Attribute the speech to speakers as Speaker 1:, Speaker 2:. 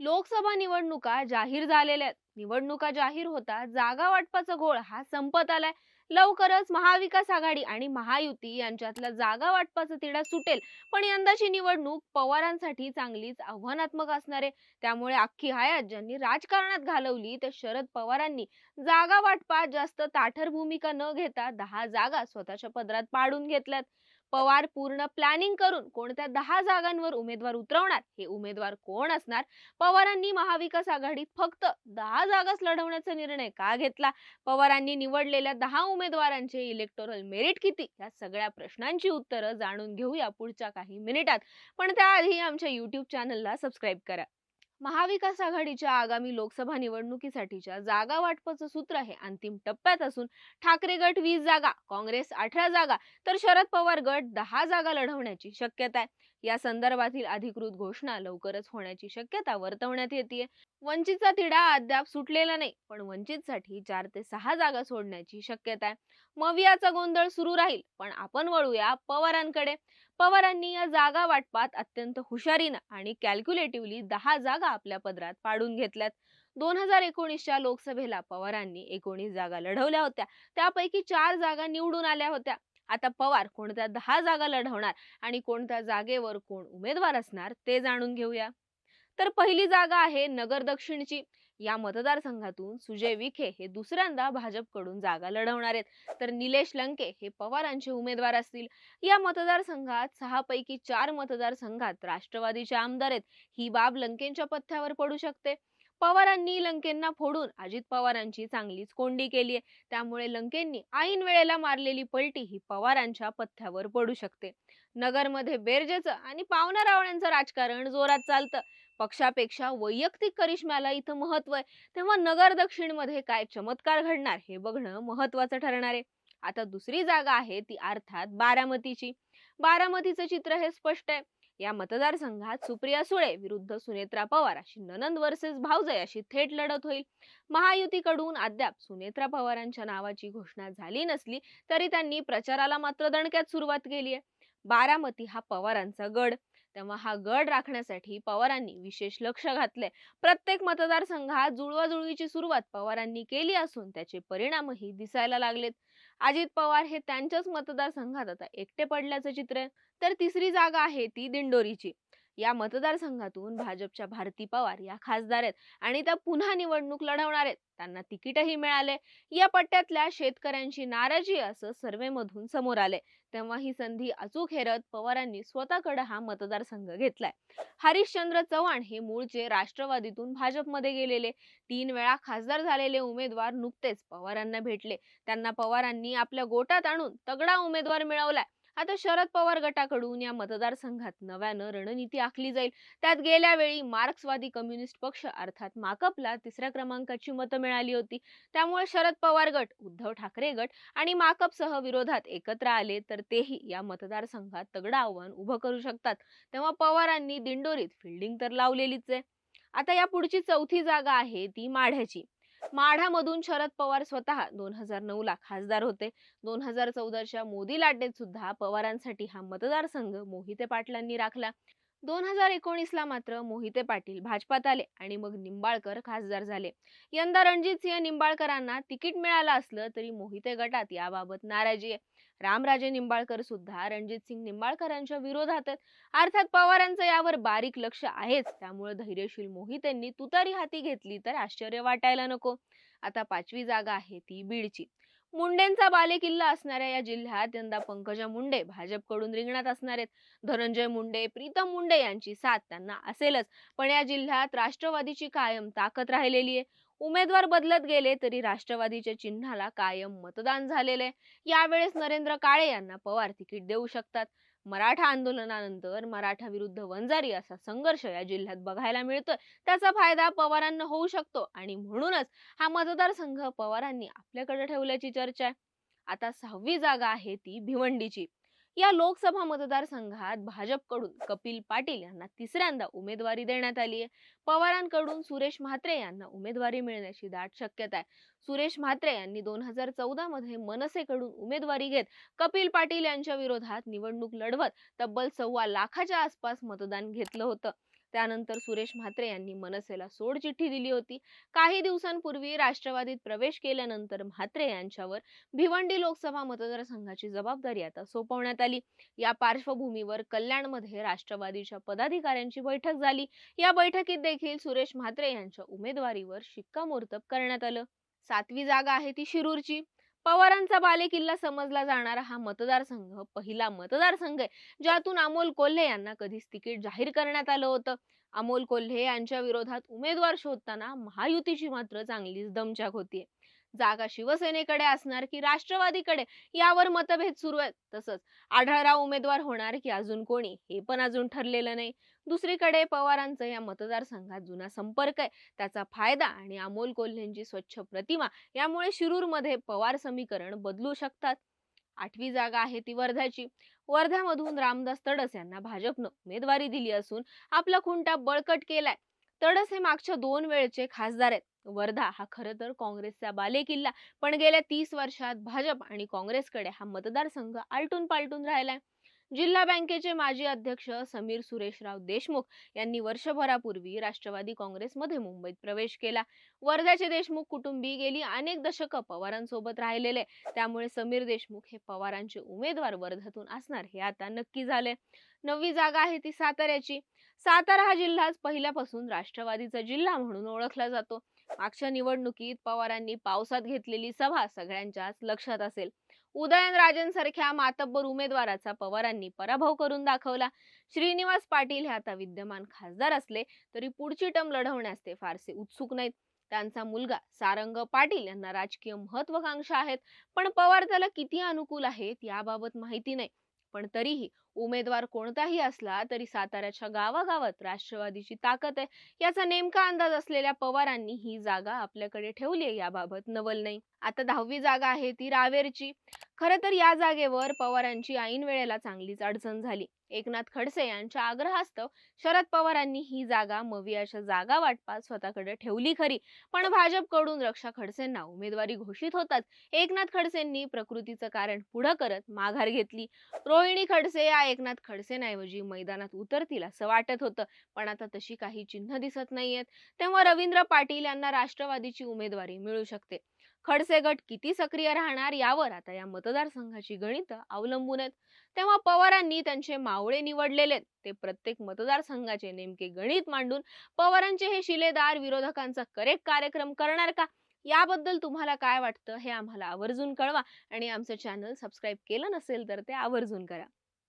Speaker 1: लोकसभा निवडणुका जाहीर झालेल्या आहेत. निवडणुका जाहीर होता जागा वाटपाचा घोळ हा संपत आलाय. लवकरच महाविकास आघाडी आणि महायुती यांच्यातला जागा वाटपाचा तिढा सुटेल. पण यंदाची निवडणूक पवारांसाठी चांगलीच आव्हानात्मक असणार आहे. त्यामुळे अख्खी हयात ज्यांनी राजकारणात घालवली ते शरद पवारांनी जागा वाटपात जास्त ताठर भूमिका न घेता दहा जागा स्वतःच्या पदरात पाडून घेतल्यात. पवार पूर्ण प्लॅनिंग करून कोणत्या दहा जागांवर उमेदवार उतरवणार हे उमेदवार कोण असणार? पवारांनी महाविकास आघाडीत फक्त दहा जागाच लढवण्याचा निर्णय का घेतला? पवारांनी निवडलेल्या दहा उमेदवारांचे इलेक्टोरल मेरिट किती? या सगळ्या प्रश्नांची उत्तरं जाणून घेऊया पुढच्या काही मिनिटात. पण त्याआधी आमच्या युट्यूब चॅनलला सबस्क्राईब करा. महाविकास आघाडीच्या आगामी लोकसभा निवडणुकीसाठीच्या जागा वाटपाचं सूत्र हे अंतिम टप्प्यात असून ठाकरे गट वीस जागा काँग्रेस अठरा जागा तर शरद पवार गट दहा जागा लढवण्याची शक्यता आहे. या संदर्भातील अधिकृत घोषणा लवकरच होण्याची शक्यता वर्तवण्यात येते वंचितचा तिढा अद्याप सुटलेला नाही पण वंचितसाठी चार ते सहा जागा सोडण्याची शक्यता आहे. मवियाचा गोंधळ सुरू राहील पण आपण वळूया पवारांकडे. पवारांनी या जागा वाटपात अत्यंत हुशारीनं आणि कॅल्क्युलेटिव्हली दहा जागा आपल्या पदरात पाडून घेतल्यात. दोन हजार एकोणीसच्या लोकसभेला पवारांनी एकोणीस जागा लढवल्या होत्या. त्यापैकी चार जागा निवडून आल्या होत्या. आता पवार कोणत्या दहा जागा लढवणार आणि कोणत्या जागेवर कोण उमेदवार असणार ते जाणून घेऊया. तर पहिली जागा आहे नगर दक्षिणची. या मतदारसंघातून सुजय विखे हे दुसऱ्यांदा भाजपकडून जागा लढवणार आहेत. तर निलेश लंके हे पवारांचे उमेदवार असतील. या मतदारसंघात सहा पैकी चार मतदारसंघात राष्ट्रवादीचे आमदार आहेत. ही बाब लंकेंच्या पथ्यावर पडू शकते. पवारांनी लंकेंना फोडून अजित पवारांची चांगलीच कोंडी केली आहे. त्यामुळे लंकेंनी ऐन वेळेला मारलेली पलटी ही पवारांच्या पथ्यावर पडू शकते. नगरमध्ये बेरजेचं आणि पावना रावण्यांचं राजकारण जोरात चालतं. पक्षापेक्षा वैयक्तिक करिश्म्याला इथं महत्त्व आहे. तेव्हा नगर दक्षिणमध्ये काय चमत्कार घडणार हे बघणं महत्वाचं ठरणार आहे. आता दुसरी जागा आहे ती अर्थात बारामतीची. बारामतीचं चित्र हे स्पष्ट आहे. या मतदारसंघात सुप्रिया सुळे विरुद्ध सुनेत्रा पवार अशी ननंद वर्सेस भाऊजय अशी थेट लढत होईल. महायुतीकडून अद्याप सुनेत्रा पवारांच्या नावाची घोषणा झाली नसली तरी त्यांनी प्रचाराला मात्र दणक्यात सुरुवात केली आहे. बारामती हा पवारांचा गड. तेव्हा हा गड राखण्यासाठी पवारांनी विशेष लक्ष घातले प्रत्येक मतदारसंघात जुळवाजुळवीची सुरुवात पवारांनी केली असून त्याचे परिणामही दिसायला लागलेत. अजित पवार हे त्यांच्याच मतदारसंघात आता एकटे पडल्याचं चित्र आहे. तर तिसरी जागा आहे ती दिंडोरीची. या मतदारसंघातून भाजपच्या भारती पवार या खासदार आहेत आणि त्या पुन्हा निवडणूक लढवणार आहेत. त्यांना तिकीटही मिळाले या पट्ट्यातल्या शेतकऱ्यांची नाराजी असं सर्वे मधून समोर आले तेव्हा ही संधी अचूक हेरत पवारांनी स्वतःकडे हा मतदारसंघ घेतलाय. हरिश्चंद्र चव्हाण हे मूळचे राष्ट्रवादीतून भाजपमध्ये गेलेले. तीन वेळा खासदार झालेले उमेदवार नुकतेच पवारांना भेटले. त्यांना पवारांनी आपल्या गोटात आणून तगडा उमेदवार मिळवलाय. आता शरद पवार गटाकडून या मतदारसंघात नव्यानं रणनीती आखली जाईल. त्यात गेल्या वेळी मार्क्सवादी कम्युनिस्ट पक्ष अर्थात माकपला तिसऱ्या क्रमांकाची मतं मिळाली होती. त्यामुळे शरद पवार गट उद्धव ठाकरे गट आणि माकपसह विरोधात एकत्र आले तर तेही या मतदारसंघात तगडं आव्हान उभं करू शकतात. तेव्हा पवारांनी दिंडोरीत फिल्डिंग तर लावलेलीच आहे. आता या पुढची चौथी जागा आहे ती माढ्याची. माढामधून शरद पवार स्वतः दोन हजार नऊ ला खासदार होते. दोन हजार चौदाच्या मोदी लाटेत सुद्धा पवारांसाठी हा मतदारसंघ मोहिते पाटलांनी राखला. दोन हजार एकोणीसला मात्र मोहिते पाटील भाजपात आले आणि मग निंबाळकर खासदार झाले. यंदा रणजित सिंह निंबाळकरांना तिकीट मिळालं असलं तरी मोहिते गटात याबाबत नाराजी आहे. रामराजे निंबाळकर सुद्धा रणजित सिंग निंबाळकरांच्या विरोधात आहेत अर्थात पवारांचं यावर बारीक लक्ष आहेच. त्यामुळे धैर्यशील मोहितेंनी तुतारी हाती घेतली तर आश्चर्य वाटायला नको. आता पाचवी जागा आहे ती बीडची. मुंडेंचा बालेकिल्ला असणाऱ्या या जिल्ह्यात यंदा पंकजा मुंडे भाजपकडून रिंगणात असणार आहेत धनंजय मुंडे प्रीतम मुंडे यांची साथ त्यांना असेलच. पण या जिल्ह्यात राष्ट्रवादीची कायम ताकद राहिलेली आहे. उमेदवार बदलत गेले तरी राष्ट्रवादीच्या चिन्हाला कायम मतदान झालेले यावेळेस नरेंद्र काळे यांना पवार तिकीट देऊ शकतात. मराठा आंदोलनानंतर मराठा विरुद्ध वंजारी असा संघर्ष या जिल्ह्यात बघायला मिळतोय. त्याचा फायदा पवारांना होऊ शकतो आणि म्हणूनच हा मतदारसंघ पवारांनी आपल्याकडे ठेवल्याची चर्चा आहे. आता सहावी जागा आहे ती भिवंडीची. या लोकसभा मतदारसंघात भाजपकडून कपिल पाटील यांना तिसऱ्यांदा उमेदवारी देण्यात आली आहे. पवारांकडून सुरेश म्हात्रे यांना उमेदवारी मिळण्याची दाट शक्यता आहे. सुरेश म्हात्रे यांनी दोन हजार चौदा मध्ये मनसेकडून उमेदवारी घेत कपिल पाटील यांच्या विरोधात निवडणूक लढवत तब्बल सव्वा लाखाच्या आसपास मतदान घेतलं होतं. त्यानंतर सुरेश म्हात्रे यांनी मनसेला सोडचिठ्ठी दिली होती. काही दिवसांपूर्वी राष्ट्रवादीत प्रवेश केल्यानंतर म्हात्रे यांच्यावर भिवंडी लोकसभा मतदारसंघाची जबाबदारी आता सोपवण्यात आली. या पार्श्वभूमीवर कल्याणमध्ये राष्ट्रवादीच्या पदाधिकाऱ्यांची बैठक झाली. या बैठकीत देखील सुरेश म्हात्रे यांच्या उमेदवारीवर शिक्कामोर्तब करण्यात आलं. सातवी जागा आहे ती शिरूरची. पवारांचा बालेकिल्ला समजला जाणारा हा मतदारसंघ पहिला मतदारसंघ आहे ज्यातून अमोल कोल्हे यांना कधीच तिकीट जाहीर करण्यात आलं होतं. अमोल कोल्हे यांच्या विरोधात उमेदवार शोधताना महायुतीची मात्र चांगलीच दमचाक होतीये. जागा शिवसेनेकडे असणार की राष्ट्रवादीकडे? यावर मतभेद सुरू आहेत. तसंच आढळराव उमेदवार होणार की अजून कोणी? हे पण अजून ठरलेलं नाही. दुसरीकडे पवारांचं या मतदारसंघात जुना संपर्क आहे. त्याचा फायदा आणि अमोल कोल्हेंची स्वच्छ प्रतिमा यामुळे शिरूरमध्ये पवार समीकरण बदलू शकतात. आठवी जागा आहे ती वर्ध्याची. वर्ध्यामधून रामदास तडस यांना भाजपनं उमेदवारी दिली असून आपला खुंटा बळकट केलाय. तडस हे मागच्या दोन वेळचे खासदार आहेत. वर्धा हा खरं तर काँग्रेसचा बालेकिल्ला. पण गेल्या तीस वर्षात भाजप आणि काँग्रेसकडे हा मतदारसंघ आलटून पालटून राहिलाय. जिल्हा बँकेचे माजी अध्यक्ष समीर सुरेशराव देशमुख यांनी वर्षभरापूर्वी राष्ट्रवादी काँग्रेसमध्ये मुंबईत प्रवेश केला. वर्ध्याचे देशमुख कुटुंबी गेली अनेक दशकं पवारांसोबत राहिलेले. त्यामुळे समीर देशमुख हे पवारांचे उमेदवार वर्ध्यातून असणार हे आता नक्की झाले नववी जागा आहे ती साताऱ्याची. सातारा हा जिल्हाच पहिल्यापासून राष्ट्रवादीचा जिल्हा म्हणून ओळखला जातो. मागच्या निवडणुकीत पवारांनी पावसात घेतलेली सभा सगळ्यांच्याच लक्षात असेल. उदयनराजेंसारख्या मातब्बर उमेदवाराचा पवारांनी पराभव करून दाखवला. श्रीनिवास पाटील हे आता विद्यमान खासदार असले तरी पुढची टम लढवण्यास ते फारसे उत्सुक नाहीत. त्यांचा मुलगा सारंग पाटील यांना राजकीय महत्वाकांक्षा आहेत. पण पवार त्याला किती अनुकूल आहेत याबाबत माहिती नाही. पण तरीही उमेदवार कोणताही असला तरी साताऱ्याच्या गावागावात राष्ट्रवादीची ताकद आहे. याचा नेमका अंदाज असलेल्या पवारांनी ही जागा आपल्याकडे ठेवली आहे याबाबत नवल नाही. आता दहावी जागा आहे ती रावेरची. खरं तर या जागेवर पवारांची ऐन वेळेला चांगलीच अडचण झाली. एकनाथ खडसे यांच्या आग्रहास्तव शरद पवारांनी ही जागा मवी अशा जागा वाटपात स्वतःकडे ठेवली खरी. पण भाजपकडून रक्षा खडसेंना उमेदवारी घोषित होताच एकनाथ खडसेंनी प्रकृतीचं कारण पुढं करत माघार घेतली. रोहिणी खडसे या एकनाथ खडसेंऐवजी मैदानात उतरतील असं वाटत होतं. पण आता तशी काही चिन्ह दिसत नाहीयेत. तेव्हा रवींद्र पाटील यांना राष्ट्रवादीची उमेदवारी मिळू शकते. खडसे गट किती सक्रिय राहणार यावर आता या मतदारसंघाची गणित अवलंबून आहेत. तेव्हा पवारांनी त्यांचे मावळे निवडलेले आहेत. ते प्रत्येक मतदारसंघाचे नेमके गणित मांडून पवारांचे हे शिलेदार विरोधकांचा करेक्ट कार्यक्रम करणार का? याबद्दल तुम्हाला काय वाटतं हे आम्हाला आवर्जून कळवा आणि आमचं चॅनल सबस्क्राईब केलं नसेल तर ते आवर्जून करा.